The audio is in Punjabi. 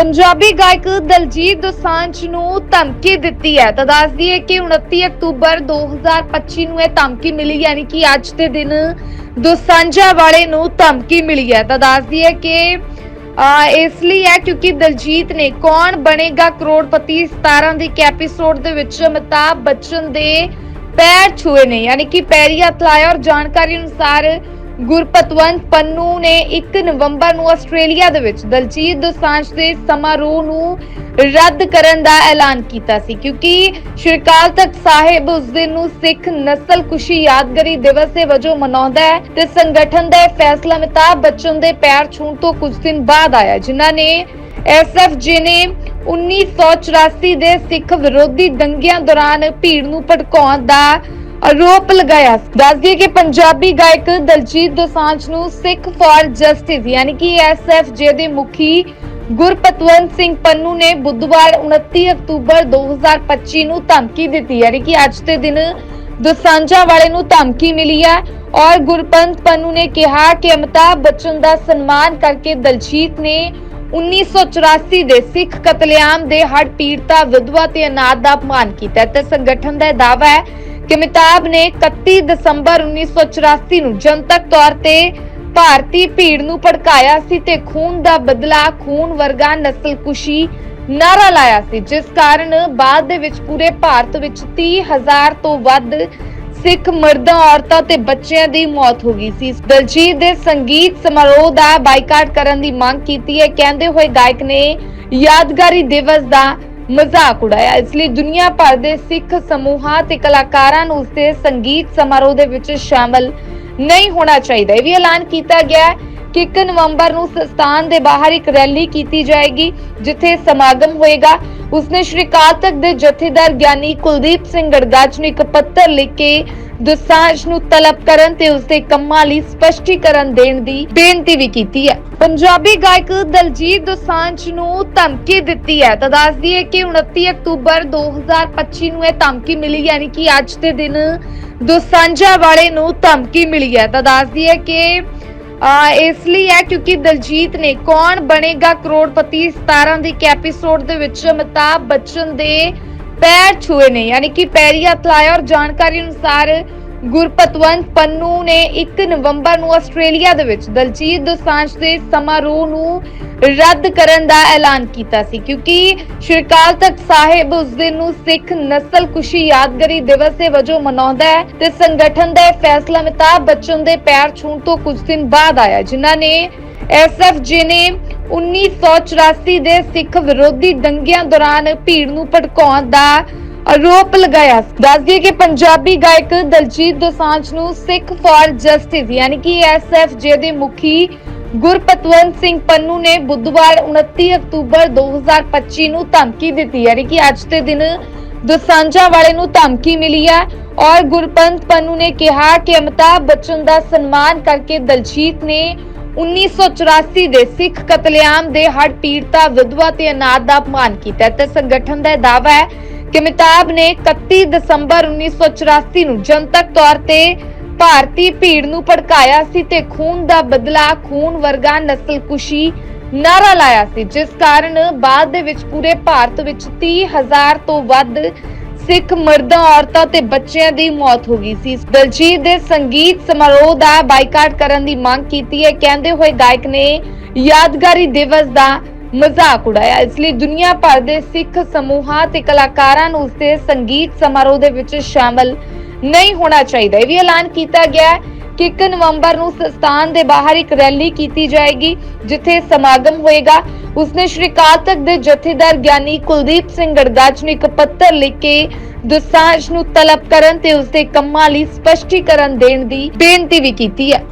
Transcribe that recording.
ਪੰਜਾਬੀ ਗਾਇਕ ਦਲਜੀਤ ਦੋਸਾਂਝ ਨੂੰ ਧਮਕੀ ਦਿੱਤੀ ਹੈ। ਤਾਂ ਦੱਸਦੀ ਹੈ ਕਿ 29 ਅਕਤੂਬਰ 2025 ਨੂੰ ਇਹ ਧਮਕੀ ਮਿਲੀ ਯਾਨੀ ਕਿ ਅੱਜ ਦੇ ਦਿਨ ਦੋਸਾਂਝਾ ਵਾਲੇ ਨੂੰ ਧਮਕੀ ਮਿਲੀ ਹੈ। ਤਾਂ ਦੱਸਦੀ ਹੈ ਕਿ ਆ, ਇਸ ਲਈ ਹੈ ਕਿਉਂਕਿ ਦਲਜੀਤ ਨੇ ਕੌਣ ਬਣੇਗਾ ਕਰੋੜਪਤੀ 17 ਦੀ ਇੱਕ ਐਪੀਸੋਡ ਦੇ ਵਿੱਚ ਅਮਿਤਾਭ ਬੱਚਨ ਦੇ ਪੈਰ ਛੂਏ ਨੇ। ਯਾਨੀ ਕਿ ਪੈਰੀ ਹੱਥ ਲਾਇਆ ਔਰ ਜਾਣਕਾਰੀ ਅਨੁਸਾਰ ਗੁਰਪਤਵੰਤ ਪੰਨੂ ਨੇ 1 ਨਵੰਬਰ ਨੂੰ ਆਸਟ੍ਰੇਲੀਆ ਦੇ ਵਿੱਚ ਦਲਜੀਤ ਦੋਸਾਂਝ ਦੇ ਸਮਾਰੋਹ ਨੂੰ ਰੱਦ ਕਰਨ ਦਾ ਐਲਾਨ ਕੀਤਾ ਸੀ, ਕਿਉਂਕਿ ਸ਼੍ਰੀ ਤਖਤ ਸਾਹਿਬ ਉਸ ਦਿਨ ਨੂੰ ਸਿੱਖ ਨਸਲ ਕੁਸ਼ੀ ਯਾਦਗਾਰੀ ਦਿਵਸ ਦੇ ਵਜੋਂ ਮਨਾਉਂਦਾ ਹੈ ਤੇ ਸੰਗਠਨ ਦਾ ਇਹ ਫੈਸਲਾ ਅਮਿਤਾਭ ਬੱਚਨ ਦੇ ਪੈਰ ਛੂਹਣ ਤੋਂ ਕੁਝ ਦਿਨ ਬਾਅਦ ਆਇਆ, ਜਿਨ੍ਹਾਂ ਨੇ ਐਸਐਫਜੀ ਨੇ 1984 ਦੇ ਸਿੱਖ ਵਿਰੋਧੀ ਦੰਗਿਆਂ ਦੌਰਾਨ ਭੀੜ ਨੂੰ ਭੜਕਾਉਣ ਦਾ ਆਰੋਪ ਲਗਾਇਆ। ਦੱਸਦੀ ਕਿ ਪੰਜਾਬੀ ਗਾਇਕ ਦਲਜੀਤ ਦੋਸਾਂਝ ਨੂੰ ਸਿੱਖ ਫਾਰ ਜਸਟਿਸ, ਯਾਨੀ ਕਿ ਐਸਐਫਜੇ ਦੇ ਮੁਖੀ ਗੁਰਪਤਵੰਤ ਸਿੰਘ ਪੰਨੂ ਨੇ ਬੁੱਧਵਾਰ 29 ਅਕਤੂਬਰ 2025 ਨੂੰ ਧਮਕੀ ਦਿੱਤੀ, ਯਾਨੀ ਕਿ ਅੱਜ ਦੇ ਦਿਨ ਦੋਸਾਂਝਾ ਵਾਲੇ ਨੂੰ ਧਮਕੀ ਮਿਲੀ ਹੈ ਔਰ ਗੁਰਪੰਤ ਪੰਨੂ ਨੇ ਕਿਹਾ ਕਿ ਅਮਿਤਾਭ ਬੱਚਨ ਦਾ ਸਨਮਾਨ ਕਰਕੇ ਦਲਜੀਤ ਨੇ 1984 ਦੇ ਸਿੱਖ ਕਤਲੇਆਮ ਦੇ ਹੜ ਪੀੜਤਾ ਵਿਧਵਾ ਤੇ ਅਨਾਥ ਦਾ ਅਪਮਾਨ ਕੀਤਾ। ਤੇ ਸੰਗਠਨ ਦਾ ਦਾਅਵਾ ਹੈ ਕਿ ਅਮਿਤਾਭ ਨੇ 31 ਦਸੰਬਰ 1984 ਨੂੰ ਜਨਤਕ ਤੌਰ ਤੇ ਭਾਰਤੀ ਭੀੜ ਨੂੰ ਭੜਕਾਇਆ ਸੀ ਤੇ ਖੂਨ ਦਾ ਬਦਲਾ ਖੂਨ ਵਰਗਾ ਨਸਲਕੁਸ਼ੀ ਨਾਰਾ ਲਾਇਆ ਸੀ, ਜਿਸ ਕਾਰਨ ਬਾਅਦ ਦੇ ਵਿੱਚ ਪੂਰੇ ਭਾਰਤ ਵਿੱਚ 30000 ਤੋਂ ਵੱਧ ਸਿੱਖ ਮਰਦਾਂ, ਔਰਤਾਂ ਤੇ ਬੱਚਿਆਂ ਦੀ ਮੌਤ ਹੋ ਗਈ ਸੀ। ਦਲਜੀਤ ਦੇ ਸੰਗੀਤ ਸਮਾਰੋਹ ਦਾ ਬਾਈਕਾਟ ਕਰਨ ਦੀ ਮੰਗ ਕੀਤੀ ਹੈ। ਕਹਿੰਦੇ ਹੋਏ ਗਾਇਕ ਨੇ ਯਾਦਗਾਰੀ ਦਿਵਸ ਦਾ ਮਜ਼ਾਕ ਉਡਾਇਆ। ਇਸ ਲਈ ਦੁਨੀਆ ਭਰ ਦੇ ਸਿੱਖ ਸਮੂਹਾਂ ਤੇ ਕਲਾਕਾਰਾਂ ਨੂੰ ਉਸਦੇ ਸੰਗੀਤ ਸਮਾਰੋਹ ਦੇ ਵਿੱਚ ਸ਼ਾਮਲ ਨਹੀਂ ਹੋਣਾ ਚਾਹੀਦਾ। ਇਹ ਵੀ ਐਲਾਨ ਕੀਤਾ ਗਿਆ ਹੈ ਕਿ 1 ਨਵੰਬਰ ਨੂੰ ਸਸਤਾਨ ਦੇ ਬਾਹਰ ਇੱਕ ਰੈਲੀ ਕੀਤੀ ਜਾਏਗੀ, ਜਿੱਥੇ ਸਮਾਗਮ ਹੋਏਗਾ। ਉਸਨੇ ਸ਼੍ਰੀ ਤਖਤ ਦੇ ਜਥੇਦਾਰ ਗਿਆਨੀ ਕੁਲਦੀਪ ਸਿੰਘ ਗੜਗਾਚ ਨੂੰ ਇੱਕ ਪੱਤਰ ਲਿਖ ਕੇ ਦੋਸਾਂਝ ਨੂੰ ਤਲਬ ਕਰਨ ਤੇ ਉਸਦੇ ਕੰਮਾਂ ਲਈ ਸਪਸ਼ਟੀਕਰਨ ਦੇਣ ਦੀ ਬੇਨਤੀ ਵੀ ਕੀਤੀ ਹੈ। ਪੰਜਾਬੀ ਗਾਇਕ ਦਲਜੀਤ ਦੋਸਾਂਝ ਨੂੰ ਧਮਕੀ ਦਿੱਤੀ ਹੈ। ਤਾਂ ਦੱਸਦੀ ਹੈ ਕਿ 29 ਅਕਤੂਬਰ 2025 ਨੂੰ ਇਹ ਧਮਕੀ ਮਿਲੀ, ਯਾਨੀ ਕਿ ਅੱਜ ਦੇ ਦਿਨ ਦੋਸਾਂਝਾ ਵਾਲੇ ਨੂੰ ਧਮਕੀ ਮਿਲੀ ਹੈ। ਤਾਂ ਦੱਸਦੀ ਹੈ ਕਿ ਇਸ ਲਈ ਹੈ ਕਿਉਂਕਿ ਦਲਜੀਤ ਨੇ ਕੌਣ ਬਣੇਗਾ ਕਰੋੜਪਤੀ 17 ਦੀ ਇੱਕ ਐਪੀਸੋਡ ਦੇ ਵਿੱਚ ਅਮਿਤਾਭ ਬੱਚਨ ਦੇ ਪੈਰ ਛੂਏ ਨੇ, ਯਾਨੀ ਕਿ ਪੈਰੀ ਹੱਥ ਲਾਇਆ ਔਰ ਜਾਣਕਾਰੀ ਅਨੁਸਾਰ ਗੁਰਪਤਵੰਤ ਪੰਨੂ ਨੇ 1 ਨਵੰਬਰ ਨੂੰ ਆਸਟ੍ਰੇਲੀਆ ਦੇ ਵਿੱਚ ਦਲਜੀਤ ਦੋਸਾਂਝ ਦੇ ਸਮਾਰੋਹ ਨੂੰ ਰੱਦ ਕਰਨ ਦਾ ਐਲਾਨ ਕੀਤਾ ਸੀ, ਕਿਉਂਕਿ ਸ਼੍ਰੀ ਤਖਤ ਸਾਹਿਬ ਉਸ ਦਿਨ ਨੂੰ ਸਿੱਖ ਨਸਲ ਕੁਸ਼ੀ ਯਾਦਗਾਰੀ ਦਿਵਸ ਦੇ ਵਜੋਂ ਮਨਾਉਂਦਾ ਹੈ ਤੇ ਸੰਗਠਨ ਦਾ ਇਹ ਫੈਸਲਾ ਅਮਿਤਾਭ ਬੱਚਨ ਦੇ ਪੈਰ ਛੂਹਣ ਤੋਂ ਕੁਝ ਦਿਨ ਬਾਅਦ ਆਇਆ, ਜਿਨ੍ਹਾਂ ਨੇ ਐਸਐਫਜੀ ਨੇ 1984 ਦੇ ਸਿੱਖ ਵਿਰੋਧੀ ਦੰਗਿਆਂ ਦੌਰਾਨ ਭੀੜ ਨੂੰ ਭੜਕਾਉਣ ਦਾ ਆਰੋਪ ਲਗਾਇਆ। ਦੱਸ ਦਈਏ ਕਿ ਪੰਜਾਬੀ ਗਾਇਕ ਦਲਜੀਤ ਦੋਸਾਂਝ ਨੂੰ ਸਿੱਖ ਫਾਰ ਜਸਟਿਸ, ਯਾਨੀ ਕਿ ਐਸਐਫਜੇ ਦੇ ਮੁਖੀ ਗੁਰਪਤਵੰਤ ਸਿੰਘ ਪੰਨੂ ਨੇ ਬੁੱਧਵਾਰ 29 ਅਕਤੂਬਰ 2025 ਨੂੰ ਧਮਕੀ ਦਿੱਤੀ, ਯਾਨੀ ਕਿ ਅੱਜ ਦੇ ਦਿਨ ਦੋਸਾਂਝਾ ਵਾਲੇ ਨੂੰ ਧਮਕੀ ਮਿਲੀ ਹੈ ਔਰ ਗੁਰਪੰਤ ਪੰਨੂ ਨੇ ਕਿਹਾ ਕਿ ਅਮਿਤਾਭ ਬੱਚਨ ਦਾ ਸਨਮਾਨ ਕਰਕੇ ਦਲਜੀਤ ਨੇ 1984 ਦੇ ਸਿੱਖ ਕਤਲੇਆਮ ਦੇ ਹੜ ਪੀੜਤਾ ਵਿਧਵਾ ਤੇ ਅਨਾਥ ਦਾ ਅਪਮਾਨ ਕੀਤਾ। ਤੇ ਸੰਗਠਨ ਦਾ ਦਾਅਵਾ ਹੈ ਕਿ ਅਮਿਤਾਭ ਨੇ 31 ਦਸੰਬਰ 1984 ਨੂੰ ਜਨਤਕ ਤੌਰ ਤੇ ਭਾਰਤੀ ਭੀੜ ਨੂੰ ਭੜਕਾਇਆ ਸੀ ਤੇ ਖੂਨ ਦਾ ਬਦਲਾ ਖੂਨ ਵਰਗਾ ਨਸਲਕੁਸ਼ੀ ਨਾਰਾ ਲਾਇਆ ਸੀ, ਜਿਸ ਕਾਰਨ ਬਾਅਦ ਦੇ ਵਿੱਚ ਪੂਰੇ ਭਾਰਤ ਵਿੱਚ 30000 ਤੋਂ ਵੱਧ ਸਿੱਖ ਮਰਦਾਂ, ਔਰਤਾਂ ਤੇ ਬੱਚਿਆਂ ਦੀ ਮੌਤ ਹੋ ਗਈ ਸੀ। ਦਲਜੀਤ ਦੇ ਸੰਗੀਤ ਸਮਾਰੋਹ ਦਾ ਬਾਈਕਾਟ ਕਰਨ ਦੀ ਮੰਗ ਕੀਤੀ ਹੈ। ਕਹਿੰਦੇ ਹੋਏ ਗਾਇਕ ਨੇ ਯਾਦਗਾਰੀ ਦਿਵਸ ਦਾ ਮਜ਼ਾਕ ਉਡਾਇਆ। ਇਸ ਲਈ ਦੁਨੀਆ ਭਰ ਦੇ ਸਿੱਖ ਸਮੂਹਾਂ ਤੇ ਕਲਾਕਾਰਾਂ ਨੂੰ ਉਸਦੇ ਸੰਗੀਤ ਸਮਾਰੋਹ ਦੇ ਵਿੱਚ ਸ਼ਾਮਲ ਨਹੀਂ ਹੋਣਾ ਚਾਹੀਦਾ। ਇਹ ਵੀ ਐਲਾਨ ਕੀਤਾ ਗਿਆ ਹੈ ਕਿ 1 ਨਵੰਬਰ ਨੂੰ ਸਸਤਾਨ ਦੇ ਬਾਹਰ ਇੱਕ ਰੈਲੀ ਕੀਤੀ ਜਾਏਗੀ, ਜਿੱਥੇ ਸਮਾਗਮ ਹੋਏਗਾ। ਉਸਨੇ ਸ਼੍ਰੀ ਕਾਤਕ ਦੇ ਜਥੇਦਾਰ ਗਿਆਨੀ ਕੁਲਦੀਪ ਸਿੰਘ ਗੜਗਾਚ ਨੂੰ ਇੱਕ ਪੱਤਰ ਲਿਖ ਕੇ ਦੁਸਾਂਝ ਨੂੰ ਤਲਬ ਕਰਨ ਤੇ ਉਸਦੇ ਕੰਮਾਂ ਲਈ ਸਪਸ਼ਟੀਕਰਨ ਦੇਣ ਦੀ ਬੇਨਤੀ ਵੀ ਕੀਤੀ ਹੈ।